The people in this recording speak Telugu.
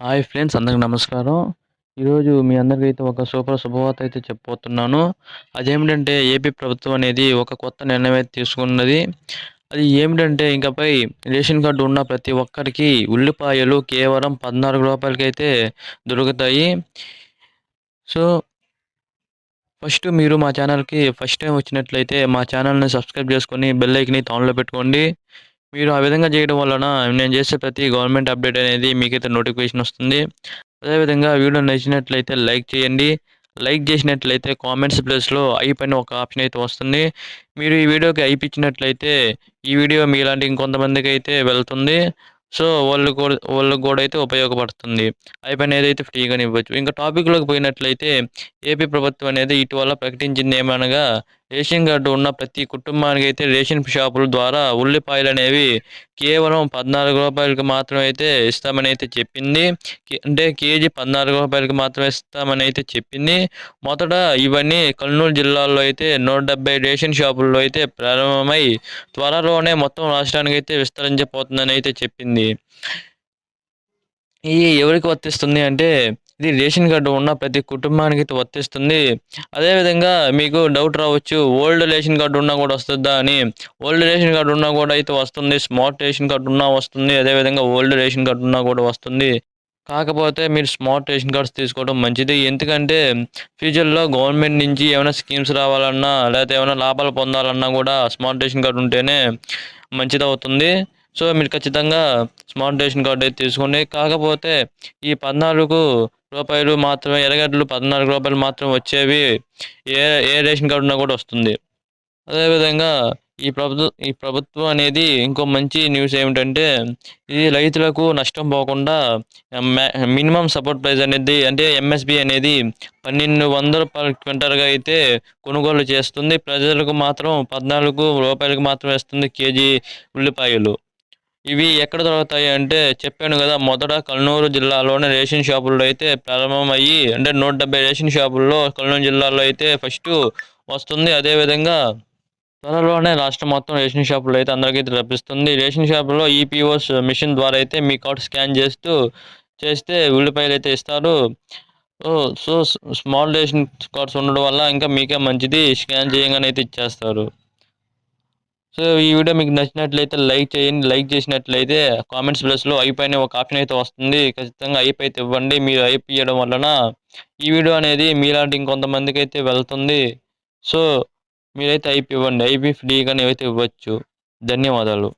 హాయ్ ఫ్రెండ్స్ అందరికి నమస్కారం. ఈరోజు మీ అందరికైతే ఒక సూపర్ శుభవార్త అయితే చెప్పబోతున్నాను. అదేమిటంటే ఏపీ ప్రభుత్వం అనేది ఒక కొత్త నిర్ణయం అయితే తీసుకున్నది. అది ఏమిటంటే ఇంకపై రేషన్ కార్డు ఉన్న ప్రతి ఒక్కరికి ఉల్లిపాయలు కేవలం పద్నాలుగు రూపాయలకైతే దొరుకుతాయి. సో ఫస్ట్ మీరు మా ఛానల్కి ఫస్ట్ టైం వచ్చినట్లయితే మా ఛానల్ని సబ్స్క్రైబ్ చేసుకొని బెల్ ఐకని ఆన్లో పెట్టుకోండి. మీరు ఆ విధంగా చేయడం వలన నేను చేసే ప్రతి గవర్నమెంట్ అప్డేట్ అనేది మీకైతే నోటిఫికేషన్ వస్తుంది. అదేవిధంగా వీడియో నచ్చినట్లయితే లైక్ చేయండి. లైక్ చేసినట్లయితే కామెంట్స్ ప్లేస్లో ఐ పైన ఒక ఆప్షన్ అయితే వస్తుంది. మీరు ఈ వీడియోకి అయిపించినట్లయితే ఈ వీడియో మీలాంటి ఇంకొంతమందికి అయితే వెళ్తుంది. సో వాళ్ళు కూడా వాళ్ళకి కూడా అయితే ఉపయోగపడుతుంది. అయిపోయిన ఏదైతే ఫ్రీగానే ఇవ్వచ్చు. ఇంకా టాపిక్లోకి పోయినట్లయితే ఏపీ ప్రభుత్వం అనేది ఇటీవల ప్రకటించింది ఏమనగా రేషన్ కార్డు ఉన్న ప్రతి కుటుంబానికి అయితే రేషన్ షాపుల ద్వారా ఉల్లిపాయలు అనేవి కేవలం పద్నాలుగు రూపాయలకు మాత్రమే అయితే ఇస్తామని అయితే చెప్పింది అంటే కేజీ పద్నాలుగు రూపాయలకు మాత్రమే ఇస్తామని అయితే చెప్పింది. మొదట ఇవన్నీ కర్నూలు జిల్లాలో అయితే నూట డెబ్బై రేషన్ షాపుల్లో అయితే ప్రారంభమై త్వరలోనే మొత్తం రాష్ట్రానికి అయితే విస్తరించబోతుందని అయితే చెప్పింది. ఈ ఎవరికి వర్తిస్తుంది అంటే ఇది రేషన్ కార్డు ఉన్న ప్రతి కుటుంబానికి వర్తిస్తుంది. అదేవిధంగా మీకు డౌట్ రావచ్చు ఓల్డ్ రేషన్ కార్డు ఉన్నా కూడా వస్తుందా అని. ఓల్డ్ రేషన్ కార్డు ఉన్నా కూడా అయితే వస్తుంది స్మార్ట్ రేషన్ కార్డు ఉన్నా వస్తుంది అదేవిధంగా ఓల్డ్ రేషన్ కార్డు ఉన్నా కూడా వస్తుంది. కాకపోతే మీరు స్మార్ట్ రేషన్ కార్డ్స్ తీసుకోవడం మంచిది. ఎందుకంటే ఫ్యూచర్లో గవర్నమెంట్ నుంచి ఏమైనా స్కీమ్స్ రావాలన్నా లేకపోతే ఏమైనా లాభాలు పొందాలన్నా కూడా స్మార్ట్ రేషన్ కార్డు ఉంటేనే మంచిది అవుతుంది సో మీరు ఖచ్చితంగా స్మార్ట్ రేషన్ కార్డు అయితే తీసుకోండి. కాకపోతే ఈ పద్నాలుగు రూపాయలు మాత్రమే ఎర్రగడ్డలు పద్నాలుగు రూపాయలు మాత్రం వచ్చేవి ఏ ఏ రేషన్ కార్డు ఉన్నా కూడా వస్తుంది. అదేవిధంగా ఈ ప్రభుత్వం ఈ ప్రభుత్వం అనేది ఇంకో మంచి న్యూస్ ఏమిటంటే ఇది రైతులకు నష్టం పోకుండా మినిమం సపోర్ట్ ప్రైస్ అనేది అంటే ఎంఎస్బి అనేది పన్నెండు వందల క్వింటల్గా అయితే కొనుగోలు చేస్తుంది. ప్రజలకు మాత్రం పద్నాలుగు రూపాయలకు మాత్రం వేస్తుంది కేజీ ఉల్లిపాయలు. ఇవి ఎక్కడ దొరుకుతాయి అంటే చెప్పాను కదా మొదట కల్నూరు జిల్లాలోని రేషన్ షాపుల్లో అయితే ప్రారంభమయ్యి అంటే నూట డెబ్బై రేషన్ షాపుల్లో కల్నూరు జిల్లాలో అయితే ఫస్ట్ వస్తుంది. అదేవిధంగా త్వరలోనే రాష్ట్రం మొత్తం రేషన్ షాపులు అయితే అందరికీ లభిస్తుంది. రేషన్ షాపులో ఈపీఓస్ మిషన్ ద్వారా అయితే మీ కార్డు స్కాన్ చేస్తూ చేస్తే ఉల్లిపాయలు అయితే ఇస్తారు. సో స్మాల్ రేషన్ కార్డ్స్ ఉండడం వల్ల ఇంకా మీకే మంచిది. స్కాన్ చేయగానే అయితే ఇచ్చేస్తారు. సో ఈ వీడియో మీకు నచ్చినట్లయితే లైక్ చేయండి. లైక్ చేసినట్లయితే కామెంట్స్ ప్లస్లో అయిపోయిన ఒక ఆప్షన్ అయితే వస్తుంది. ఖచ్చితంగా ఐప్ అయితే ఇవ్వండి. మీరు ఐప్ ఇవ్వడం వలన ఈ వీడియో అనేది మీలాంటి ఇంకొంతమందికి అయితే వెళ్తుంది. సో మీరైతే ఐపీ ఇవ్వండి. ఐపీ ఫ్రీగానే అయితే ఇవ్వచ్చు. ధన్యవాదాలు.